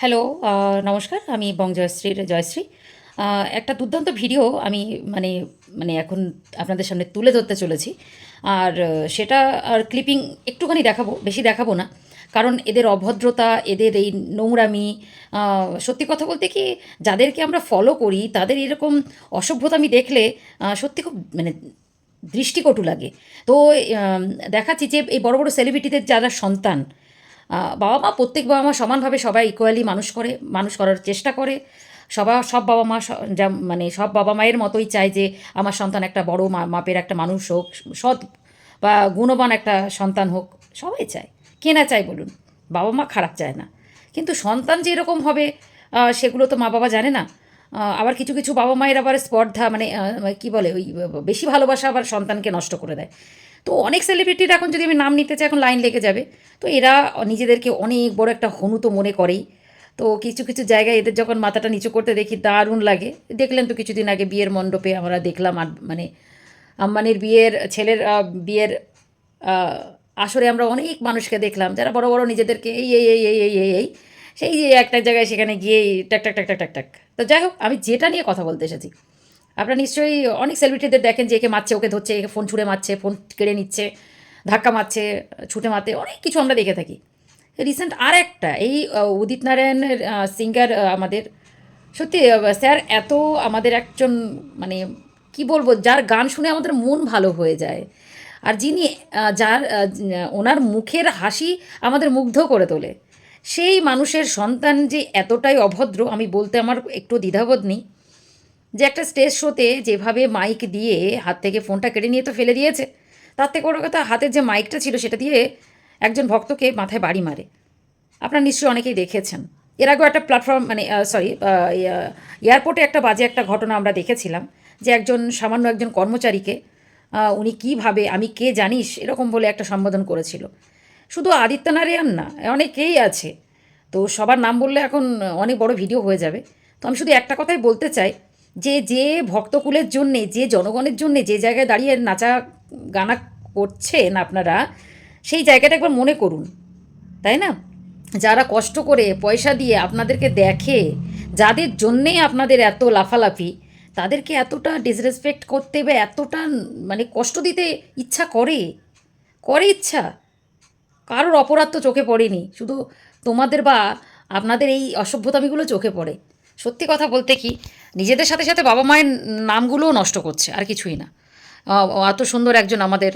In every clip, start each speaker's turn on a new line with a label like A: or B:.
A: Hello নমস্কার, আমি বং জয়শ্রীর জয়শ্রী। একটা দুর্দান্ত ভিডিও আমি মানে মানে এখন আপনাদের সামনে তুলে ধরতে চলেছি। আর সেটা আর ক্লিপিং একটুখানি দেখাবো, বেশি দেখাবো না। কারণ এদের অভদ্রতা, এদের এই নোংরামি সত্যি কথা বলতে কি, যাদেরকে আমরা ফলো করি, তাদের এরকম অসভ্যতা আমি দেখলে সত্যি খুব মানে দৃষ্টিকটু লাগে। তো দেখাচ্ছি যে এই বড় বড় সেলিব্রিটিদের যারা সন্তান বাবা মা প্রত্যেক বাবা মা সমানভাবে সবাই ইকুয়ালি মানুষ করে, মানুষ করার চেষ্টা করে। সবা, সব বাবা মা যা মানে সব বাবা মায়ের মতোই চায় যে, আমার সন্তান একটা বড় মাপের একটা মানুষ হোক, সৎ বা গুণবান একটা সন্তান হোক, সবাই চায়। কে না চায় বলুন? বাবা মা খারাপ চায় না। কিন্তু সন্তান যে এরকম হবে সেগুলো তো মা বাবা জানে না। আবার কিছু কিছু বাবা মায়ের আবার স্পর্ধা মানে কি বলে, ওই, বেশি ভালোবাসা আবার সন্তানকে নষ্ট করে দেয়। তো অনেক সেলিব্রিটির এখন যদি আমি নাম নিতে চাই, এখন লাইন লেগে যাবে। তো এরা নিজেদেরকে অনেক বড় একটা হনু তো মনে করেই। তো কিছু কিছু জায়গায় এদের যখন মাথাটা নিচু করতে দেখি, দারুণ লাগে। দেখলেন তো কিছুদিন আগে বিয়ের মণ্ডপে আমরা দেখলাম মানে আম্বানির বিয়ের, ছেলের বিয়ের আসরে আমরা অনেক মানুষকে দেখলাম। যারা বড় বড় নিজেদেরকে এই এই এই এই এই এই এই সেই যে একটা জায়গায় সেখানে গিয়ে টাক টাক টাক তো যাই হোক, আমি যেটা নিয়ে কথা বলতে এসেছি আপনারা নিশ্চয়ই অনেক সেলিব্রিটিদের দেখেন যে একে মারছে, ওকে ধরছে, একে ফোন ছুঁড়ে মারছে ফোন কেড়ে নিচ্ছে, ধাক্কা মারছে, ছুটে মারতে, অনেক কিছু আমরা দেখে থাকি। রিসেন্ট আর একটা এই উদিত নারায়ণের সিঙ্গার আমাদের, সত্যি স্যার, এত আমাদের একজন মানে কি বলব, যার গান শুনে আমাদের মন ভালো হয়ে যায়। আর যিনি যার ওনার মুখের হাসি আমাদের মুগ্ধ করে তোলে। সেই মানুষের সন্তান যে এতটাই অভদ্র, আমি বলতে আমার একটু দ্বিধাবোধ নেই। যে একটা স্টেজ শোতে যেভাবে মাইক দিয়ে হাত থেকে ফোনটা কেড়ে নিয়ে তো ফেলে দিয়েছে, তার থেকে বড় কথা হাতের যে মাইকটা ছিল সেটা দিয়ে একজন ভক্তকে মাথায় বাড়ি মারে। আপনারা নিশ্চয়ই অনেকেই দেখেছেন। এর আগেও একটা প্ল্যাটফর্ম মানে সরি এয়ারপোর্টে একটা বাজে একটা ঘটনা আমরা দেখেছিলাম, যে একজন, সামান্য একজন কর্মচারীকে উনি কীভাবে, আমি কে জানিস, এরকম বলে একটা সম্বোধন করেছিল। শুধু আদিত্য নারায়ণ না, অনেকেই আছে। তো সবার নাম বললে এখন অনেক বড় ভিডিও হয়ে যাবে। তো আমি শুধু একটা কথাই বলতে চাই যে যে ভক্তকুলের জন্যে, যে জনগণের জন্যে যে জায়গায় দাঁড়িয়ে নাচা গানা করছেন আপনারা, সেই জায়গাটা একবার মনে করুন, তাই না? যারা কষ্ট করে পয়সা দিয়ে আপনাদেরকে দেখে, যাদের জন্যেই আপনাদের এত লাফালাফি, তাদেরকে এতটা ডিসরেসপেক্ট করতে বা এতটা মানে কষ্ট দিতে ইচ্ছা করে করে ইচ্ছা। কারোর অপরাধ তো চোখে পড়েনি, শুধু তোমাদের বা আপনাদের এই অসভ্যতামিগুলো চোখে পড়ে। সত্যি কথা বলতে কি নিজেদের সাথে সাথে বাবা মায়ের নামগুলোও নষ্ট করছে আর কিছুই না। এত সুন্দর একজন আমাদের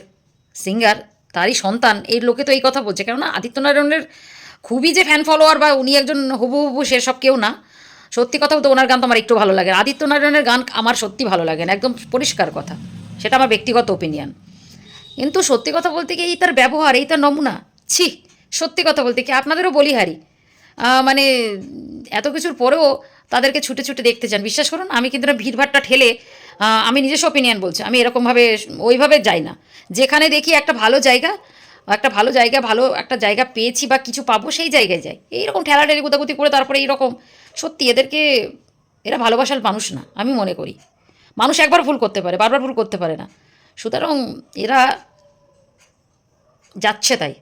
A: সিঙ্গার তারই সন্তান এই লোকে তো এই কথা বলছে। কেননা আদিত্য নারায়ণের খুবই যে ফ্যান ফলোয়ার বা উনি একজন হুবু হুবু সেসব কেউ না সত্যি কথা বলতে ওনার গান তো আমার একটু ভালো লাগে আদিত্য নারায়ণের গান আমার সত্যি ভালো লাগে না একদম পরিষ্কার কথা সেটা আমার ব্যক্তিগত ওপিনিয়ন কিন্তু সত্যি কথা বলতে কি এই তার ব্যবহার এই তার নমুনা ছি সত্যি কথা বলতে কি আপনাদেরও বলিহারি আহ, মানে এত কিছুর পরেও তাদেরকে ছুটে ছুটে দেখতে চান। বিশ্বাস করুন, আমি কিন্তু না ভিড়ভাড়টা ঠেলে আমি নিজস্ব ওপিনিয়ন বলছি। আমি এরকমভাবে ওইভাবে যাই না। যেখানে দেখি একটা ভালো জায়গা, একটা ভালো জায়গা, ভালো একটা জায়গা পেয়েছি বা কিছু পাবো, সেই জায়গায় যাই। এইরকম ঠেলাঠেলি গুতাগুতি করে তারপরে এইরকম, সত্যি এদেরকে, এরা ভালোবাসার মানুষ না, আমি মনে করি। মানুষ একবার ভুল করতে পারে, বারবার ভুল করতে পারে না। সুতরাং এরা যাচ্ছে তাই।